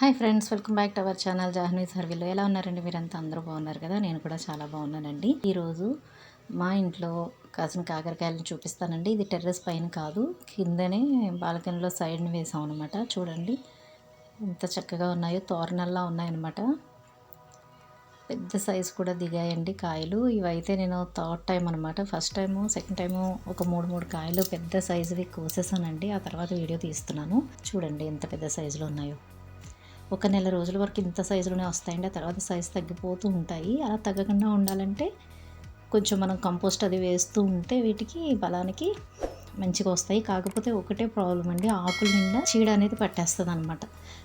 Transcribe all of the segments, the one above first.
Hi friends welcome back to our channel Jahnavi సర్వీలో ఎలా ఉన్నారండి మీరంతా? అందరూ బాగున్నారు కదా? నేను కూడా చాలా బాగున్నానండి. ఈరోజు మా ఇంట్లో కాసిన కాకరకాయలను చూపిస్తానండి. ఇది టెర్రస్ పైన కాదు కిందనే బాల్కనీలో సైడ్ని వేసాం అనమాట చూడండి ఎంత చక్కగా ఉన్నాయో తోరణల్లా ఉన్నాయన్నమాట. పెద్ద సైజు కూడా దిగాయండి కాయలు. ఇవైతే నేను థర్డ్ టైం అనమాట ఫస్ట్ టైము సెకండ్ టైము ఒక మూడు మూడు కాయలు పెద్ద సైజువి కోసేసానండి. ఆ తర్వాత వీడియో తీస్తున్నాను. చూడండి ఎంత పెద్ద సైజులో ఉన్నాయో. ఒక నెల రోజుల వరకు ఇంత సైజులోనే వస్తాయండి. ఆ తర్వాత సైజు తగ్గిపోతూ ఉంటాయి. అలా తగ్గకుండా ఉండాలంటే కొంచెం మనం కంపోస్ట్ అది వేస్తూ ఉంటే వీటికి బలానికి మంచిగా వస్తాయి. కాకపోతే ఒకటే ప్రాబ్లం అండి ఆకుల నిండా చీడ అనేది పట్టేస్తుంది అనమాట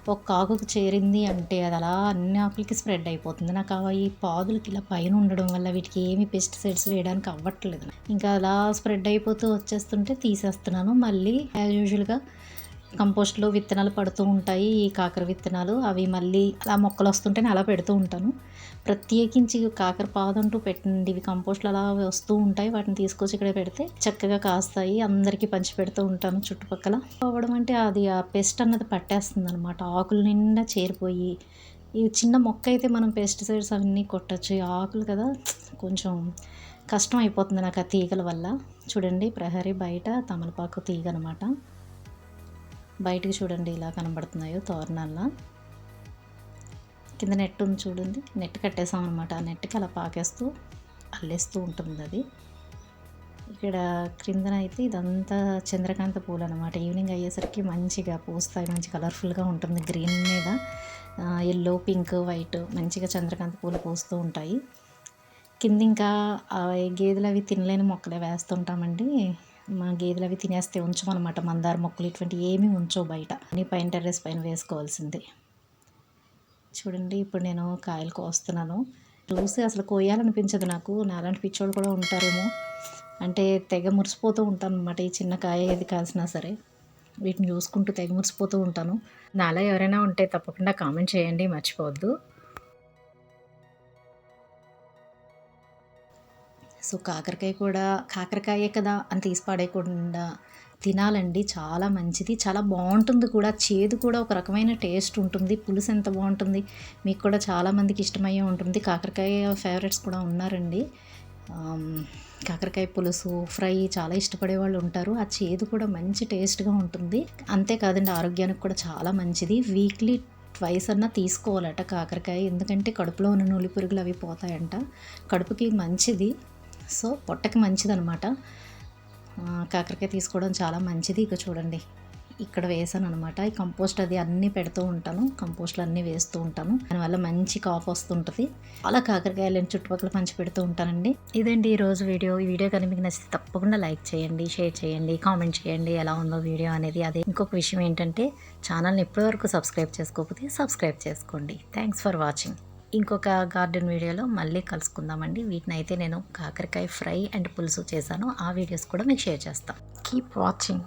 ఒక ఆకుకు చేరింది అంటే అది అలా అన్ని ఆకులకి స్ప్రెడ్ అయిపోతుంది. నాకు అవి ఈ పాదులకి ఇలా పైన ఉండడం వల్ల వీటికి ఏమి పెస్టిసైడ్స్ వేయడానికి అవ్వట్లేదు. ఇంకా అలా స్ప్రెడ్ అయిపోతూ వచ్చేస్తుంటే తీసేస్తున్నాను. మళ్ళీ యాజ్ యూజువల్గా కంపోస్ట్లో విత్తనాలు పడుతూ ఉంటాయి ఈ కాకర విత్తనాలు. అవి మళ్ళీ అలా మొక్కలు వస్తుంటేనే అలా పెడుతూ ఉంటాను. ప్రత్యేకించి కాకర పాదంటూ పెట్టండి. ఇవి కంపోస్ట్లు అలా వస్తూ ఉంటాయి. వాటిని తీసుకొచ్చి ఇక్కడ పెడితే చక్కగా కాస్తాయి. అందరికీ పంచి పెడుతూ ఉంటాను చుట్టుపక్కల. పోవడం అంటే అది ఆ పెస్ట్ అన్నది పట్టేస్తుంది అనమాట ఆకుల నిండా చేరిపోయి. ఈ చిన్న మొక్క అయితే మనం పెస్టిసైడ్స్ అవన్నీ కొట్టచ్చు. ఆకులు కదా కొంచెం కష్టం అయిపోతుంది నాకు ఆ తీగల వల్ల. చూడండి ప్రహరీ బయట తమలపాకు తీగ అనమాట బయటికి చూడండి ఇలా కనబడుతున్నాయో తోరణాల్లో. కింద నెట్ ఉంది చూడండి. నెట్ కట్టేసాం అనమాట ఆ నెట్కి అలా పాకేస్తూ అల్లేస్తూ ఉంటుంది అది. ఇక్కడ క్రిందన అయితే ఇదంతా చంద్రకాంత పూలు అనమాట ఈవినింగ్ అయ్యేసరికి మంచిగా పూస్తాయి మంచి కలర్ఫుల్గా ఉంటుంది గ్రీన్ మీద. ఎల్లో పింక్ వైట్ మంచిగా చంద్రకాంత పూలు పూస్తూ ఉంటాయి. కింద ఇంకా గేదెలు అవి తినలేని మొక్కలే వేస్తుంటామండి. మా గేదెలు అవి తినేస్తే ఉంచమన్నమాట. మందార మొక్కలు ఇటువంటి ఏమీ ఉంచవు బయట. అన్ని పైన టెర్రస్ పైన వేసుకోవాల్సిందే. చూడండి ఇప్పుడు నేను కాయలు కోస్తున్నాను. చూసి అసలు కోయాలనిపించదు నాకు. నాలాంటి పిచ్చోళ్ళు కూడా ఉంటారేమో. అంటే తెగ మురిసిపోతూ ఉంటాను అనమాట ఈ చిన్న కాయ ఏది కాసినా సరే. వీటిని చూసుకుంటూ తెగ మురిసిపోతూ ఉంటాను. నాలా ఎవరైనా ఉంటే తప్పకుండా కామెంట్ చేయండి. మర్చిపోవద్దు. సో కాకరకాయ కూడా కాకరకాయే కదా అని తీసి పడేయకుండా తినాలండి. చాలా మంచిది. చాలా బాగుంటుంది కూడా. చేదు కూడా ఒక రకమైన టేస్ట్ ఉంటుంది. పులుసు ఎంత బాగుంటుంది. మీకు కూడా చాలామందికి ఇష్టమయ్యే ఉంటుంది. కాకరకాయ ఫేవరెట్స్ కూడా ఉన్నారండి. కాకరకాయ పులుసు ఫ్రై చాలా ఇష్టపడే వాళ్ళు ఉంటారు. ఆ చేదు కూడా మంచి టేస్ట్గా ఉంటుంది. అంతేకాదండి ఆరోగ్యానికి కూడా చాలా మంచిది. వీక్లీ ట్వైస్ అన్నా తీసుకోవాలట కాకరకాయ. ఎందుకంటే కడుపులో ఉన్న నూలి పురుగులు అవి పోతాయంట. కడుపుకి మంచిది. సో పొట్టకి మంచిదనమాట కాకరకాయ తీసుకోవడం చాలా మంచిది. ఇక చూడండి ఇక్కడ వేసాను అనమాట ఈ కంపోస్ట్ అది అన్నీ పెడుతూ ఉంటాను. కంపోస్ట్లు అన్నీ వేస్తూ ఉంటాను. దానివల్ల మంచి కాఫ్ వస్తుంటుంది. అలా కాకరకాయలు చుట్టుపక్కల పంచి పెడుతూ ఉంటానండి. ఇదండి ఈ రోజు వీడియో. ఈ వీడియో కానీ మీకు నచ్చితే తప్పకుండా లైక్ చేయండి షేర్ చేయండి కామెంట్ చేయండి. ఎలా ఉందో వీడియో అనేది అదే. ఇంకొక విషయం ఏంటంటే ఛానల్ని ఇప్పటివరకు సబ్స్క్రైబ్ చేసుకోకపోతే సబ్స్క్రైబ్ చేసుకోండి. Thanks for watching. ఇంకొక గార్డెన్ వీడియోలో మళ్ళీ కలుసుకుందామండి. వీటిని అయితే నేను కాకరకాయ ఫ్రై అండ్ పులుసు చేశాను. ఆ వీడియోస్ కూడా మీకు షేర్ చేస్తాను కీప్ వాచింగ్